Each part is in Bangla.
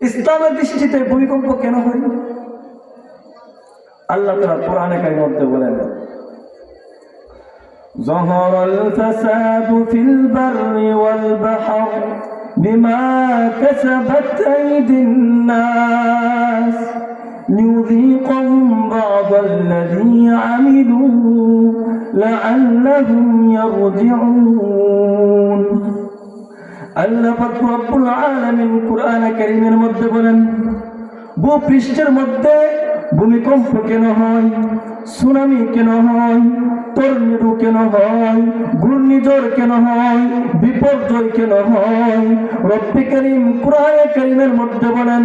ইসলামের দৃষ্টিতে ভূমিকম্প কেন হয় আল্লাহ তারা কোরআনে কাই মধ্যে বলেন ظهر الفساد في البر والبحر بما كسبت أيدي الناس ليذيقهم بعض الذي عملوا لعلهم يرجعون মধ্যে বলেন ভূপৃষ্ঠের মধ্যে ভূমিকম্প কেন হয়, সুনামি কেন হয় তরমিরু কেন হয়, ঘূর্ণিঝড় কেন হয়, বিপর্যয় কেন হয়? রব্বি করিম কুরআনে করিমের মধ্যে বলেন,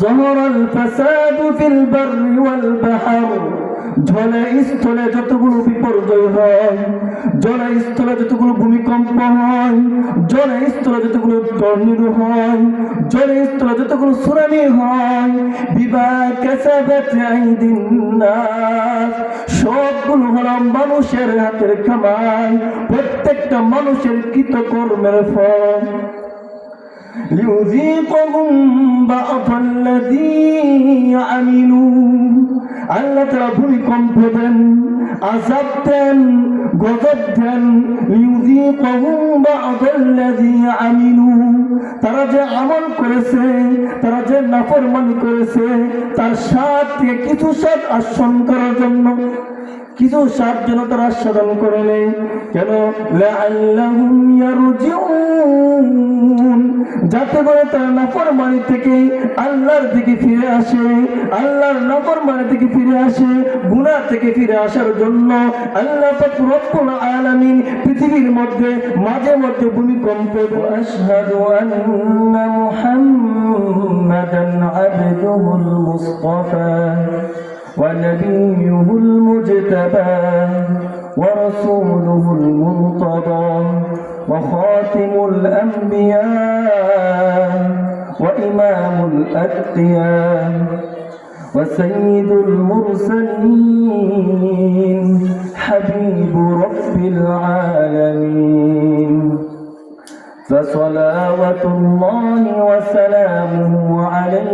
জহরাল ফাসাদু ফিল বাররি ওয়াল বাহর। জলে স্থলে যতগুলো বিপর্যয় হয়, জলে স্থলে যতগুলো ভূমিকম্প হয়, জলে স্থলে যতগুলো দর্নির হয়, জলে স্থলে যতগুলো সুরামি হয় বিবাহ সবগুলো হলাম মানুষের হাতের কামাই প্রত্যেকটা মানুষের কৃতকর্মের ফল। লিউজিকহুম বা'দাল্লাযী আমিনু আল্লাহ তারা ভূমিকম্প দেন আজাব দেন, গজব দেন আমিলু তারা যে আমল করেছে, তারা যে নাফরমানি করেছে, তার সাথে কিছু সাথ আশ্রম করার জন্য কিছু সাত যেন তারা আস্বাদন করে নেই কেন? যাতে করে তারা নাফরমানি থেকে আল্লাহর দিকে ফিরে আসে, আল্লাহর নাফরমানি থেকে ফিরে আসে, গুনাহ থেকে ফিরে আসার জন্য আল্লাহ রব্বুল আলামিন পৃথিবীর মধ্যে, মাঝে মধ্যে ভূমিকম্প মুহাম্মাদান ونبيه المجتبى ورسوله المنتضى وخاتم الأنبياء وإمام الأتقياء وسيد المرسلين حبيب رب العالمين فصلوات الله وسلامه عليه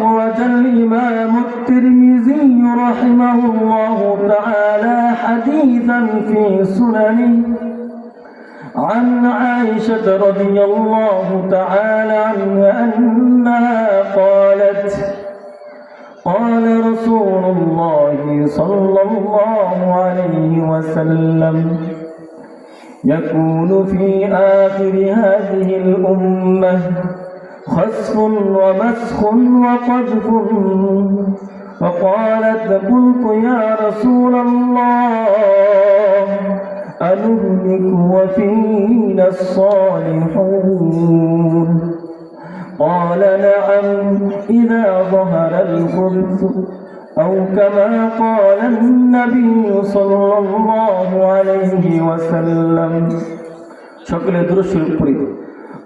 وأخرج الإمام الترمذي رحمه الله تعالى حديثا في سننه. عن عائشة رضي الله تعالى عنها أنها قالت قال رسول الله صلى الله عليه وسلم يكون في آخر هذه الأمة خسف ومسخ وقذف فقالت قلت يا رسول الله أنهلك وفينا الصالحون قال نعم إذا ظهر الخبث أو كما قال النبي صلى الله عليه وسلم شكل درش القريب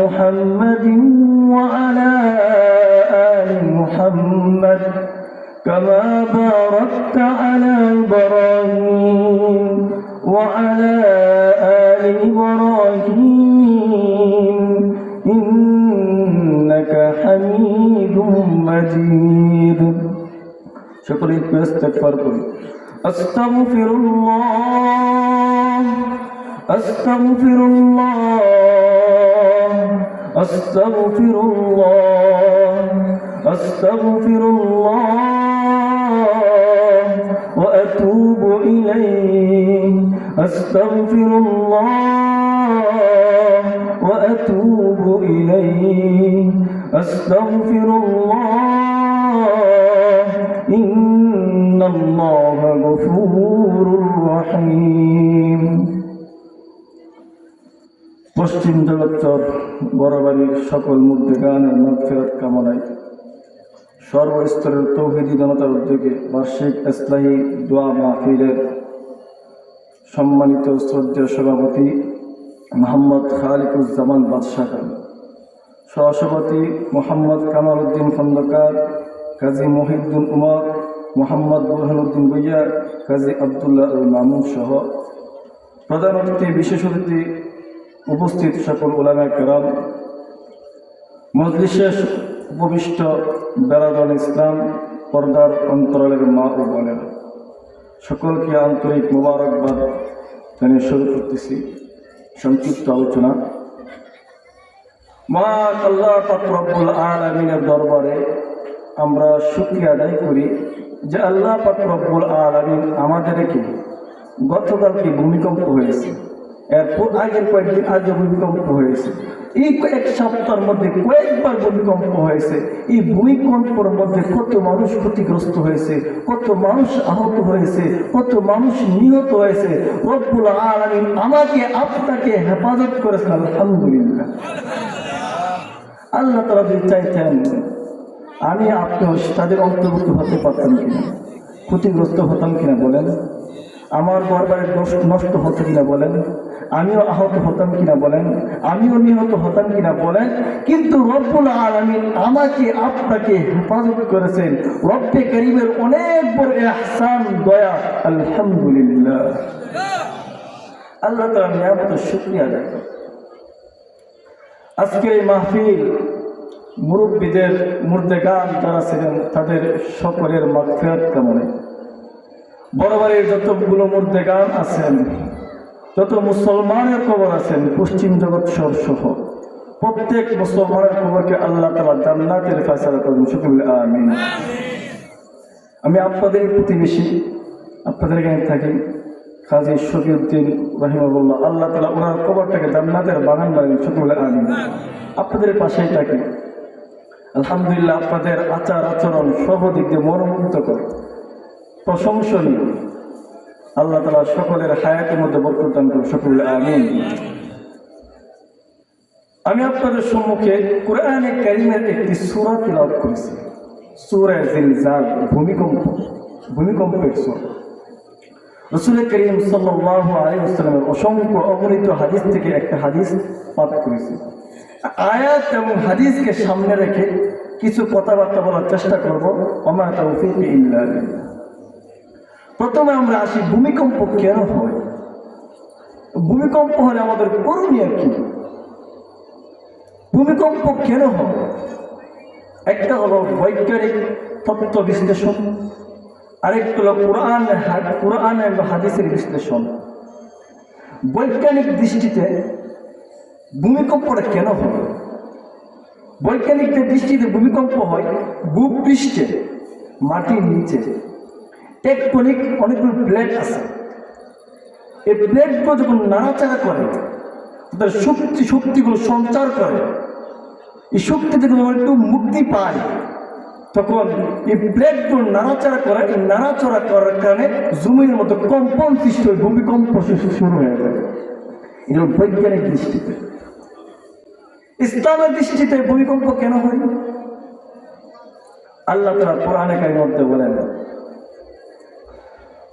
محمد وعلى آل محمد كما باركت على إبراهيم وعلى آل إبراهيم إنك حميد مجيد. شكرا استغفر أستغفر الله أستغفر الله. أستغفر الله أستغفر الله وأتوب إليه أستغفر الله وأتوب إليه أستغفر الله إن الله غفور رحيم পশ্চিম বরাবরের সকল মধ্যে গানের মগফিরত কামনায় সর্বস্তরের তৌহিদি জনতার উদ্যোগে বার্ষিক ইসলাহী দোয়া মাহফিলের সম্মানিত শ্রদ্ধেয় সভাপতি মোহাম্মদ খালিকুজ্জামান বাদশাহ খান, সহসভাপতি মোহাম্মদ কামাল উদ্দিন খন্দকার, কাজী মহিউদ্দিন উমর, মোহাম্মদ বুরহানুদ্দিন ভুইয়া, কাজী আবদুল্লাহ আল মামুন সহ প্রধান অতিথি, বিশেষ অতিথি উপস্থিত সকল ওলামা কেরাম, মজলিসের উপবিষ্ট বেরাদল ইসলাম, পর্দার অন্তরালের মা ও বোনেরা, সকলকে আন্তরিক মোবারকবাদ জানিয়ে শুরু করতেছি সংক্ষিপ্ত আলোচনা। মা আল্লাহ পাকরব্বুল আলমিনের দরবারে আমরা শুক্রিয়া আদায় করি যে আল্লাহ পাকরব্বুল আলমিন আমাদেরকে গতকালকে ভূমিকম্প হয়েছে। এরপর আগের কয়েকদিন আগে ভূমিকম্প হয়েছে। এই কয়েক সপ্তাহের মধ্যে কয়েকবার ভূমিকম্প হয়েছে। এই ভূমিকম্পের মধ্যে কত মানুষ ক্ষতিগ্রস্ত হয়েছে, কত মানুষ আহত হয়েছে, কত মানুষ নিহত হয়েছে। রব্বুল আলমিন আমাকে, আপনাকে হেফাজত করেছেন, আলহামদুলিল্লাহ। আল্লাহ তারা যদি চাইতেন, আমি আপনিও তাদের অন্তর্ভুক্ত হতে পারতাম কিনা, ক্ষতিগ্রস্ত হতাম কিনা বলেন। আমার ঘরবাড়ি নষ্ট হতো কিনা বলেন। আমিও আহত হতাম কিনা বলেন? আমিও নিহত হতাম কিনা বলেন? কিন্তু রব্বুল আলমিন আমাকে, আপনাকে হেফাজত করেছেন। রব্বে করিমের অনেক বড় আহসান দয়া, আলহামদুলিল্লাহ। আল্লাহ তালা নিয়ামত শুক্রিয়া আদায়। আজকের এই মাহফিল মুরব্বীদের মুর্দেগান যারা ছিলেন, তাদের সকলের মাগফিরাত কামনে বরাবরের যতগুলো মুর্দেগান আছেন যত মুসলমানের কবর আছেন পশ্চিম জগৎ সর সহ প্রত্যেক মুসলমানের কবরকে আল্লাহ তালা জান্নাতের ফয়সালা করবেন সকল আমিন। আমি আপনাদের প্রতিবেশী আপনাদের এখানে থাকি কাজী শফিউদ্দিন রহিমুল্লাহ আল্লাহ তালা ওনার কবরটাকে জান্নাতের বাগান বানান সকল আমিন। আপনাদের পাশেই থাকি। আলহামদুলিল্লাহ আপনাদের আচার আচরণ সব দিক দিয়ে মনোমুগ্ধকর প্রশংসনীয়। আল্লাহ তালা সকলের হায়াতের মধ্যে দান করুন সকল আমিন। আমি আপনাদের সম্মুখে কোরআনে কারিমের একটি সূরা তিলাওয়াত করেছি। সূরা জিলজাল, ভূমিকম্প, ভূমিকম্পের সূরা। রসুল করিম সাল্লাল্লাহু আলাইহি ওয়াসাল্লামের অসংখ্য অগণিত হাদিস থেকে একটা হাদিস পাঠ করেছি। আয়াত এবং হাদিসকে সামনে রেখে কিছু কথাবার্তা বলার চেষ্টা করব। আমার তৌফিক ইল্লা। প্রথমে আমরা আসি ভূমিকম্প কেন হয়? ভূমিকম্প হলে আমাদের করণীয় কি? ভূমিকম্প কেন হয়? একটা হলো বৈজ্ঞানিক তত্ত্ব বিশ্লেষণ, আরেকটা হলো কোরআন কোরআন এবং হাদিসের বিশ্লেষণ। বৈজ্ঞানিক দৃষ্টিতে ভূমিকম্পটা কেন হয়? বৈজ্ঞানিকদের দৃষ্টিতে ভূমিকম্প হয় ভূপৃষ্ঠে, মাটির নিচে। টেকটনিক অনেকগুলো প্লেট আছে। এই প্লেটগুলো যখন নাড়াচাড়া করে, তাদের শক্তি, শক্তিগুলো সঞ্চার করে, এই শক্তি থেকে যখন একটু মুক্তি পায়, তখন এই প্লেটগুলো নাড়াচাড়া করে, এই নাড়াচাড়া করার কারণে জমির মতো কম্পন সৃষ্টি হয়, ভূমিকম্প শুরু হয়ে যায়। এটা হলো বৈজ্ঞানিক দৃষ্টিতে। ইসলামের দৃষ্টিতে ভূমিকম্প কেন হয়? আল্লাহ তারা কারিমের মধ্যে বলেন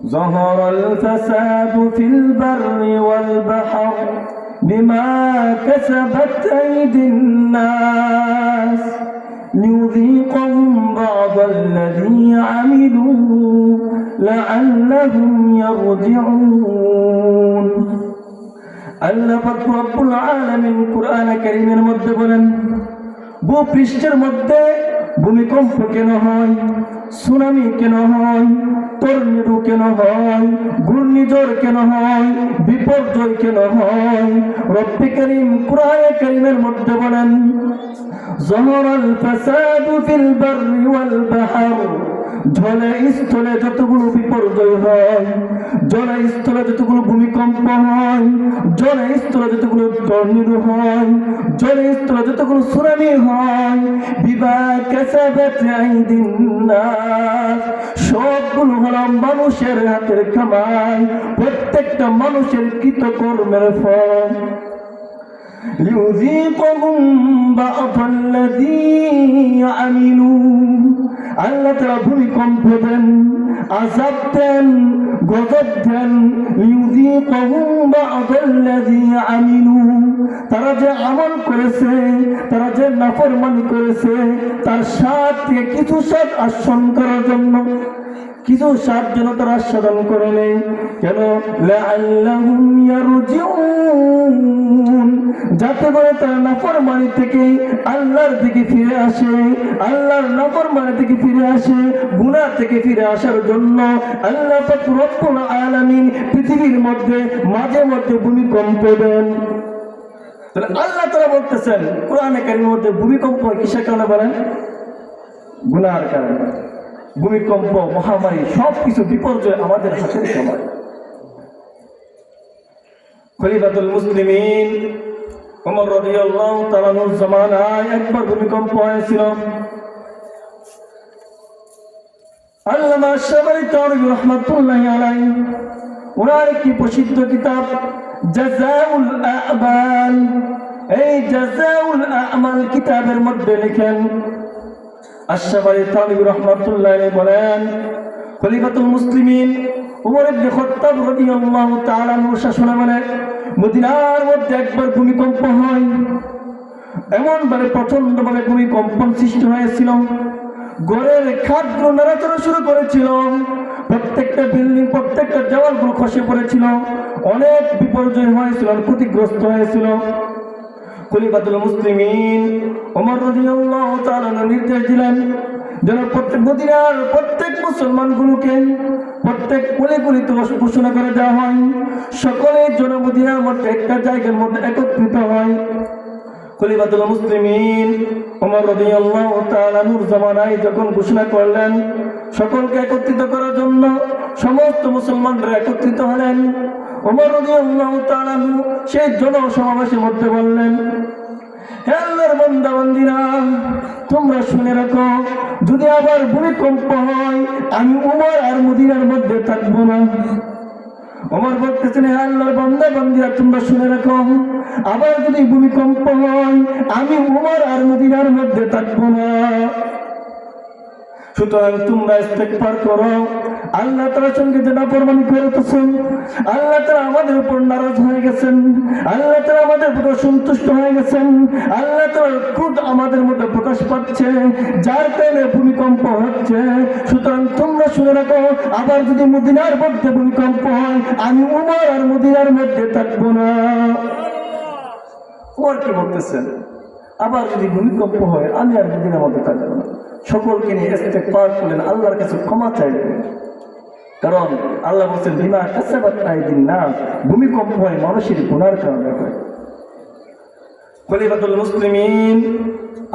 ظهر الفساد في البر والبحر بما كسبت أيدي الناس ليذيقهم بعض الذي عملوا لعلهم يرجعون আল্লাহ পাক রব্বুল আলামিন কোরআন কারীমের মধ্যে বলেন ভূপৃষ্ঠের মধ্যে ভূমিকম্প কেন হয় সুনামি কেন হয়? তরণীরু কেন হয়? ঘূর্ণিঝড় কেন হয়? বিপর্যয় কেন হয়? রব্বি করিম কুরআনে করিমের মধ্যে বলেন জহরাল ফাসাদু ফিল বাররি ওয়াল বাহর। জলে স্থলে যতগুলো বিপর্যয় হয়, জলে স্থলে যতগুলো ভূমিকম্প হয়, জলে স্থলে যতগুলো টর্নেডো হয়, জলে স্থলে যতগুলো সুনামি হয় বিবাহ সবগুলো হলো মানুষের হাতের কামাই, প্রত্যেকটা মানুষের কৃতকর্মের ফল। লিউযীকহুম বা'দাল্লাযী ইয়ামিলুন আল্লাহ তাআলা ভূমিকম্প দেন, আযাব দেন, গজব দেন। লিউযীকহুম বা'দাল্লাযী ইয়ামিলুন তারা যে আমল করেছে, তারা যে নাফরমানি করেছে, তার সাথে কিছু সাথ আসন করার জন্য কিছু সাত যেন তারা আস্বাদন করে নেই কেন? যাতে করে তারা নাফরমানি থেকে আল্লাহর দিকে ফিরে আসে, আল্লাহর নফর নাফরমানি থেকে ফিরে আসে, গুনাহ থেকে ফিরে আসার জন্য আল্লাহ রব্বুল আলামিন পৃথিবীর মধ্যে, মাঝে মধ্যে ভূমিকম্প দেন। তাহলে আল্লাহ তারা বলতেছেন, কোরআনে কারিমের মধ্যে ভূমিকম্প কিসের কারণে বলেন? গুনার কারণে। ভূমিকম্প, মহামারী সব কিছু বিপর্যয় আমাদের হাতের সময়। খলিফাতুল মুসলিমিন ওমর রাদিয়াল্লাহু জামানায় একবার ভূমিকম্প হয়েছিল। আল্লামা শাবারি তারবি রাহমাতুল্লাহি আলাইহি ওনার একটি প্রসিদ্ধ কিতাব, জাযাউল আ'মাল। এই জাযাউল আ'মাল কিতাবের মধ্যে লেখেন আশরাফ তালিব রহমতুল্লাহ বলেন, খলিফাতুল মুসলিমিন উমর ইবনে খাত্তাব রাদিয়াল্লাহু তাআলা শাসনে মানে মদিনার মধ্যে একবার ভূমিকম্প হয়। এমন ভাবে প্রচণ্ড ভাবে ভূমিকম্পন সৃষ্টি হয়েছিল। গড়ের খাতগুলো নাড়াচড়া শুরু করেছিল। প্রত্যেকটা বিল্ডিং প্রত্যেকটা দেওয়ালগুলো খসে পড়েছিল। অনেক বিপর্যয় হয়েছিল ক্ষতিগ্রস্ত হয়েছিল। খলিফাতুল মুসলিমিন ওমর রাদিয়াল্লাহু তাআলা নির্দেশ দিলেন, যেন প্রত্যেক মদিনার প্রত্যেক মুসলমানগুলোকে প্রত্যেক কুলি কুলিতে ঘোষণা করে দেওয়া হয়। সকলে যেন মদিনার মধ্যে একটা জায়গার মধ্যে একত্রিত হয়। খলিফাতুল মুসলিমিন ওমর রাদিয়াল্লাহু তাআলা নূর জামানায় যখন ঘোষণা করলেন, সকলকে একত্রিত করার জন্য সমস্ত মুসলমানরা একত্রিত হলেন। ওমর রাদিয়াল্লাহু তাআলা সেই জনসমাবেশের মধ্যে বললেন বান্দা বান্দিরা তোমরা শুনে রাখো, যদি আবার ভূমিকম্প হয়, আমি উমর আর মদিনার মধ্যে থাকব না। আমার বলতেছেন, হে আল্লাহর বান্দা বান্দিরা তোমরা শুনে রাখো, আবার যদি ভূমিকম্প হয়, আমি উমর আর মদিনার মধ্যে থাকব না। সুতরাং তোমরা করো আল্লাহ তাআলার সঙ্গে যে নাফরমানি করতেছেন আল্লাহ তাআলা আমাদের উপর নারাজ হয়ে গেছেন, আল্লাহ তাআলা আমাদের উপর সন্তুষ্ট হয়ে গেছেন, আল্লাহ তাআলার ক্রোধ আমাদের মধ্যে প্রকাশ পাচ্ছে, যার কারণে ভূমিকম্প হচ্ছে। সুতরাং তোমরা শুনে রাখো, আবার যদি মদিনার মধ্যে ভূমিকম্প হয়, আমি উমর আর মদিনার মধ্যে থাকব না। উমর কি বলতেছেন, আবার যদি ভূমিকম্প হয়, আমি আর মদিনার মধ্যে থাকব না। সকলকে নিয়ে ইস্তেগফার করলেন, আল্লাহর কাছে ক্ষমা চাইলেন। কারণ আল্লাহ বলছেন, বিমা কাসাবাত না ভূমিকম্প হয় মানুষের গুনার কারণে হয়। খলিফাতুল মুসলিমিন,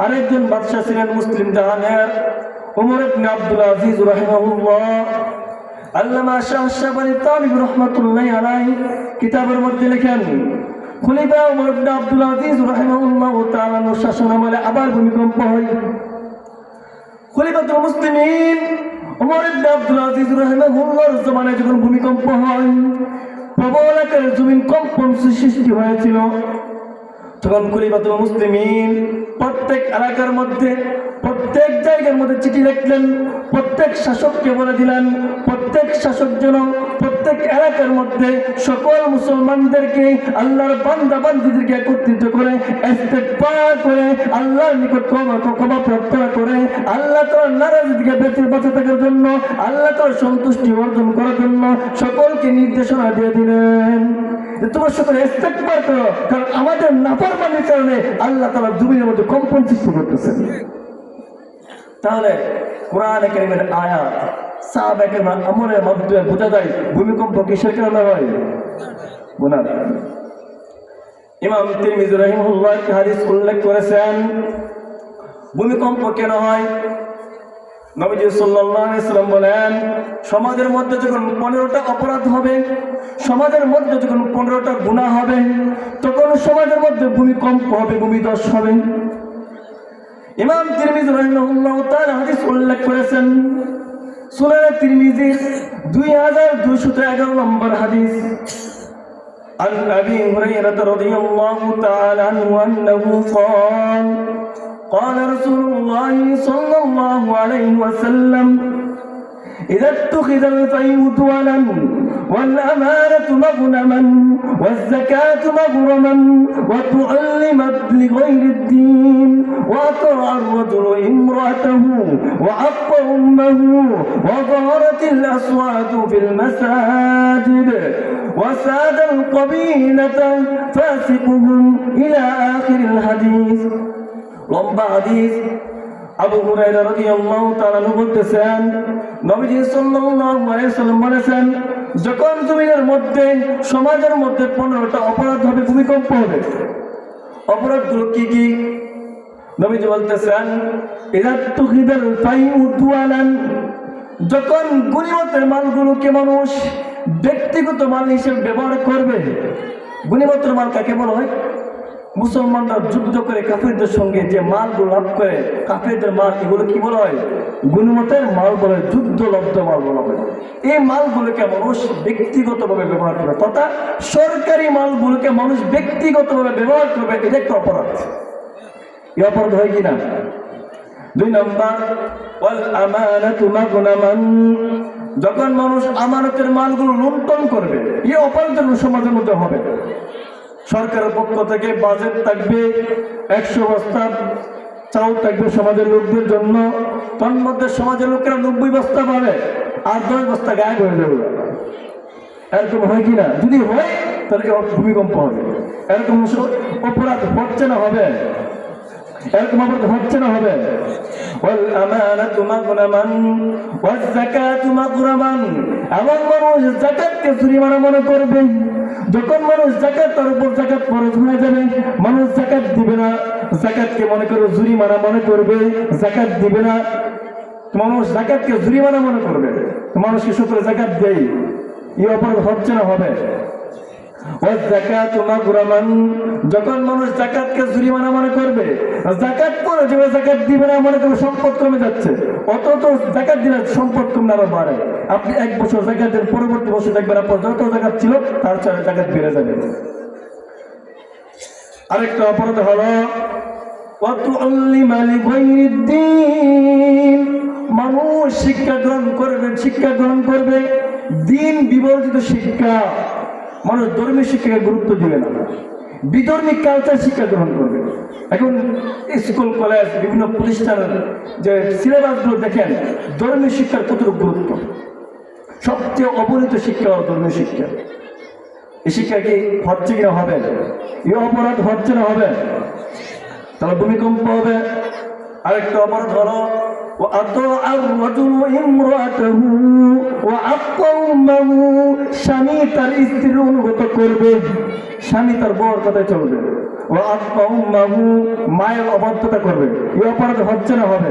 আরেকজন বাদশাহ ছিলেন মুসলিম জাহানের ওমর ইবনে আব্দুল আজিজ রাহিমাহুল্লাহ। আল্লামা শাহ শাবানি তালিব রহমাতুল্লাহ আলাই কিতাবের মধ্যে লেখেন, খলিফা ওমর ইবনে আব্দুল আজিজ রাহিমাহুল্লাহ তাআলা শাসনামলে আবার ভূমিকম্প হয়। খলিফাতুল মুসলিমিন ওমর ইবনে আব্দুল আজিজ রাহিমাহুল্লাহর জমানায় যখন ভূমিকম্প হয়, প্রবল আকারে জমিন কম্পন সৃষ্টি হয়েছিল। তখন খলিফাতুল মুসলিমিন প্রত্যেক এলাকার মধ্যে, প্রত্যেক জায়গার মধ্যে চিঠি লিখলেন, প্রত্যেক শাসককে বলে দিলেন, প্রত্যেক শাসক যেন প্রত্যেক এলাকার মধ্যে সকল মুসলমানদেরকে আল্লাহর বান্দা বান্দিদেরকে একত্রিত করে করে আল্লাহর নিকট ক্ষমা প্রার্থনা করে আল্লাহ তার নারাজি থেকে বেঁচে বাঁচে থাকার জন্য, আল্লাহ তার সন্তুষ্টি অর্জন করার জন্য সকলকে নির্দেশনা দিয়ে দিলেন। তোমার সকলে করো, কারণ আমাদের নাফরমানির কারণে আল্লাহ জমিনের মধ্যে কম্পন সৃষ্টি করতেছেন। তাহলে কোরআন আয়াত সাহাব একাডেমির আমলের মাধ্যমে বোঝা যায়, ভূমিকম্প কিসের কারণে হয়? গুনার। ইমাম তিরমিজি রাহিমাহুল্লাহ একটি হাদিস উল্লেখ করেছেন, ভূমিকম্প কেন হয়? নবীজি সাল্লাম বলেন, সমাজের মধ্যে যখন পনেরোটা অপরাধ হবে, সমাজের মধ্যে যখন পনেরোটা গুনাহ হবে, তখন সমাজের মধ্যে ভূমিকম্প হবে, ভূমিধস হবে। ইমাম তিরমিজি রাহিমাহুল্লাহ তাআলা হাদিস উল্লেখ করেছেন সুনানে তিরমিজি 2211 নম্বর হাদিস عن ابي هريره رضي الله تعالى عنه انه قال قال رسول الله صلى الله عليه وسلم إذا اتخذ الفيوت طولا والأمانة مغنما والزكاة مغرما وتعلمت لغير الدين وأقرأ الرجل امرأته وعق أمه وظهرت الأصوات في المساجد وساد القبيلة فاسقهم إلى آخر الحديث. رب حديث আবু হুরায়রা রাদিয়াল্লাহু তাআলা বলতেছেন, নবীজি সাল্লাল্লাহু আলাইহি সাল্লাম বলেছেন, যখন জমিনের মধ্যে, সমাজের মধ্যে পনেরোটা অপরাধ হবে, ভূমিকম্প হবে, অপরাধগুলো কি কি? নবীজি বলতেছেন ইদা তুখিদাল ফাইউ দুয়ালান যখন গুণিমতের মালগুলোকে মানুষ ব্যক্তিগত মাল হিসেবে ব্যবহার করবে, গুণিমতের মাল কাকে বলা হয়? মুসলমানরা যুদ্ধ করে কাফেরদের সঙ্গে যে মালগুলো লাভ করে, কাফেরদের মাল, এগুলো কি বলা? হয় গুণমতের মাল বলে যুদ্ধলব্ধ মাল বলা হয়। এই মালগুলোকে মানুষ ব্যক্তিগতভাবে ব্যবহার করে, তথা সরকারি মালগুলোকে মানুষ ব্যক্তিগতভাবে ব্যবহার করবে, এটা একটা অপরাধ। এই অপরাধ হয় কিনা দুই নম্বর যখন মানুষ আমানতের মালগুলো লুণ্ঠন করবে, এই অপরাধের সমাজের মধ্যে হবে। সরকারের পক্ষ থেকে বাজেট থাকবে একশো বস্তা, চাউল থাকবে সমাজের লোকদের জন্য। তন্মধ্যে সমাজের লোকেরা নব্বই বস্তা পাবে আর দশ বস্তা গায়েব হয়ে যাবে। এরকম হয় কি না? যদি হয়, তাহলে ভূমিকম্প হবে। এরকম অপরাধ হচ্ছে না, হবে। এরকম অপরাধ হচ্ছে না হবে? মনে করবে। যখন মানুষ তার উপর হয়ে যাবে। মানুষ দিবে না মনে করবে জুরিমানা মনে করবে। দিবে না, মানুষ জুরিমানা মনে করবে। মানুষকে সূত্রে জাকাত দেয় এই অপরাধ হচ্ছে না, হবে? মানুষ আপনি এক বছর পরবর্তী বছর দেখবেন আপনার যত জাকাত ছিল, তার চারে জাকাত বেড়ে যাবে। আরেকটা অপরাধ হলো মানুষ শিক্ষা গ্রহণ করবে, শিক্ষা গ্রহণ করবে। দিন বিবর্জিত শিক্ষা। মানুষ ধর্মীয় শিক্ষাকে গুরুত্ব দিবে না। বিধর্মী কালচার শিক্ষা গ্রহণ করবে। এখন স্কুল, কলেজ, বিভিন্ন প্রতিষ্ঠানের যে সিলেবাসগুলো দেখেন, ধর্মীয় শিক্ষার কতটুকু গুরুত্ব? সবচেয়ে অবনীত শিক্ষা ধর্মীয় শিক্ষা। এই শিক্ষা কি হচ্ছে কিনা হবে? এই অপরাধ হচ্ছে না হবে? তাহলে ভূমিকম্প হবে। আরেকটা অপরাধ হলো وأطاع الرجل امرأته وعق أمه স্বামী তার স্ত্রীর অনুগত করবে স্বামী তার বউর কথায় চলবে ও আত্মা উম্মাহু মায়ের অবাধ্যতা করবে এই অপরাধ হচ্ছে না হবে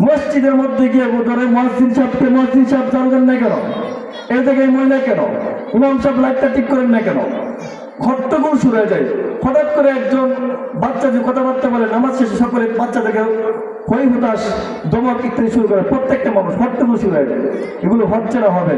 মসজিদের মধ্যে গিয়ে ধরে মসজিদ সাহেবকে মসজিদ সাহেব জানলেন না কেন? এ থেকে মহিলা কেন? ইমাম সাহেব লাইটটা ঠিক করেন না কেন? হট্টগোল শুরু হয়ে যায়। হঠাৎ করে একজন বাচ্চা যে কথাবার্তা বলে, নামাজ শেষে সকলে বাচ্চাদেরকে হই হতাশ, দমক ইত্যাদি শুরু করে। প্রত্যেকটা মানুষ হট্টগোল শুরু হয়ে যায়। এগুলো হচ্ছে না, হবে